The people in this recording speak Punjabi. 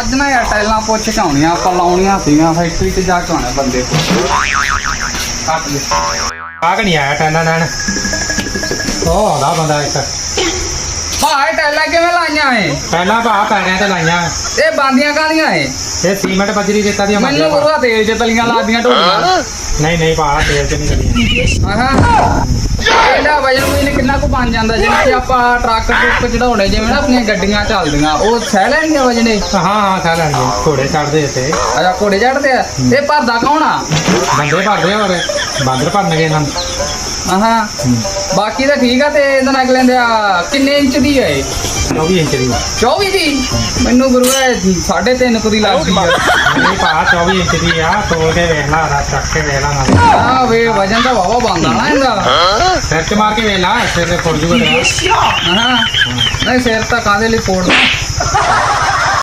ਅੱਜ ਨਾ ਯਾਰ ਟਾਈਲਾਂ ਪੁੱਛ ਕੇ ਆਉਣੀਆਂ ਆਪਾਂ ਲਾਉਣੀਆਂ ਸੀਗੀਆਂ ਫੈਕਟਰੀ 'ਚ ਜਾ ਕੇ ਆਉਣਾ ਬੰਦੇ। ਆਗ ਨਹੀਂ ਆਇਆ ਟੈਨਾਂ ਲੈਣ ਉਹ ਆਉਂਦਾ ਬੰਦਾ ਇੱਕ। ਭਾਈ ਟਾਈਲਾਂ ਕਿਵੇਂ ਲਾਈਆਂ ਏ ਪਹਿਲਾਂ ਭਾ ਪੈਣਿਆਂ ਤੇ ਲਾਈਆਂ। ਇਹ ਬਾਂਦੀਆਂ ਕਾਦੀਆਂ ਏ ਇਹ ਸੀਮੈਂਟ ਬਜਰੀ ਰੇਤਾ ਦੀਆਂ ਮੈਨੂੰ ਗੁਰੂਆ ਤੇਲ 'ਚ ਤਲੀਆਂ ਲਾਦੀਆਂ ਢੋਲੀਆਂ। ਨਹੀਂ ਨਹੀਂ ਭਾ ਤੇਲ ਚ ਨਹੀਂ ਕਰੀਆਂ ਆਹਾਂ। ਇਹਦਾ ਵਜਨ ਕਿੰਨਾ ਕੁ ਬਣ ਜਾਂਦਾ ਜਿਵੇਂ ਕਿ ਆਪਾਂ ਟਰੱਕ ਟਰੁੱਕ ਚੜਾਉਣੇ ਜਿਵੇਂ ਨਾ ਆਪਣੀਆਂ ਗੱਡੀਆਂ ਚੱਲਦੀਆਂ ਉਹ ਸਹਿ ਲੈਣਗੇ ਵਜਨੇ ਹਾਂ ਹਾਂ ਖਾ ਲੈਣਗੇ ਘੋੜੇ ਚੜਦੇ ਇੱਥੇ। ਅੱਛਾ ਘੋੜੇ ਚੜਦੇ ਆ? ਇਹ ਭਰਦਾ ਕੌਣ ਆ? ਬੰਦੇ ਭਰਦੇ ਹੋਰ ਬਾਂਦਰ ਭਰਨਗੇ ਇਹਨਾਂ ਨੂੰ। ਆਹਾਂ। ਬਾਕੀ ਤਾਂ ਠੀਕ ਆ ਤੇ ਇਹਦਾ ਨਾਲ ਲੈਂਦੇ ਆ ਕਿੰਨੇ ਇੰਚ ਦੀ ਹੈ ਇਹ? 24 ਇੰਚ ਦੀ। 24 ਦੀ? ਮੈਨੂੰ ਗੁਰੂ ਹੈ 3.5 ਕੁ ਦੀ ਲੱਗਦੀ ਆ। ਨਹੀਂ ਭਾ 24 ਇੰਚ ਦੀ ਆ ਤੋਲ ਕੇ ਵੇਖ ਲਾ ਰਾ ਚੱਕ ਕੇ ਵੇਖ ਲਾ ਨਾਲ। ਆ ਵੇ ਵਜਨ ਤਾਂ ਵਾਵਾ ਬੰਦਾ ਨਾ ਇਹਦਾ। ਸਿਰ ਚ ਮਾਰ ਕੇ ਵੇਖ ਲਾ ਸਿਰ ਤੇ ਫੁੱਟ